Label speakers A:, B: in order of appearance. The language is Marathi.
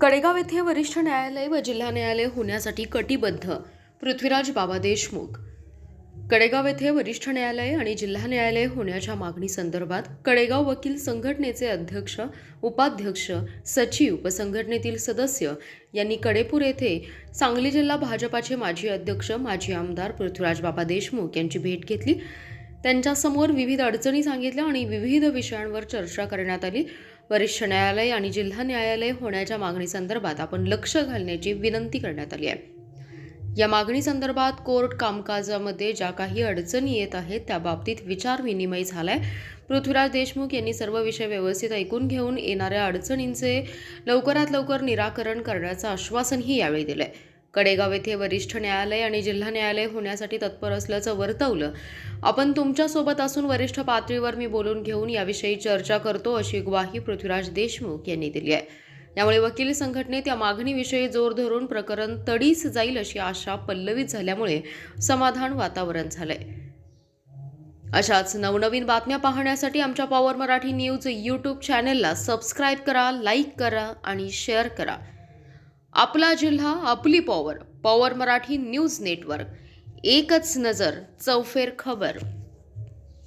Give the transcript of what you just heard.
A: कडेगाव येथे वरिष्ठ न्यायालय व जिल्हा न्यायालय होण्यासाठी कटिबद्ध पृथ्वीराज बाबा देशमुख. कडेगाव येथे वरिष्ठ न्यायालय आणि जिल्हा न्यायालय होण्याच्या मागणीसंदर्भात कडेगाव वकील संघटनेचे अध्यक्ष उपाध्यक्ष सचिव व संघटनेतील सदस्य यांनी कडेपूर येथे सांगली जिल्हा भाजपाचे माजी अध्यक्ष माजी आमदार पृथ्वीराज बाबा देशमुख यांची भेट घेतली. त्यांच्यासमोर विविध अडचणी सांगितल्या आणि विविध विषयांवर चर्चा करण्यात आली. वरिष्ठ न्यायालय आणि जिल्हा न्यायालय होण्याच्या मागणीसंदर्भात आपण लक्ष घालण्याची विनंती करण्यात आली आहे. या मागणीसंदर्भात कोर्ट कामकाजामध्ये ज्या काही अडचणी येत आहेत त्या बाबतीत विचार विनिमय पृथ्वीराज देशमुख यांनी सर्व विषय व्यवस्थित ऐकून घेऊन येणाऱ्या अडचणींचे लवकरात लवकर निराकरण करण्याचं आश्वासनही यावेळी दिलं आहे कडेगाव येथे वरिष्ठ न्यायालय आणि जिल्हा न्यायालय होण्यासाठी तत्पर असल्याचं वर्तवलं. आपण तुमच्यासोबत असून वरिष्ठ पातळीवर मी बोलून घेऊन याविषयी चर्चा करतो अशी ग्वाही पृथ्वीराज देशमुख यांनी दिली आहे. यामुळे वकील संघटनेत या मागणीविषयी जोर धरून प्रकरण तडीस जाईल अशी आशा पल्लवित झाल्यामुळे समाधान वातावरण झालंय. अशाच नवनवीन बातम्या पाहण्यासाठी आमच्या पॉवर मराठी न्यूज यूट्यूब चॅनेलला सबस्क्राईब करा लाईक करा आणि शेअर करा. आपला जिल्हा आपली power power Marathi news network एकच नजर चौफेर खबर.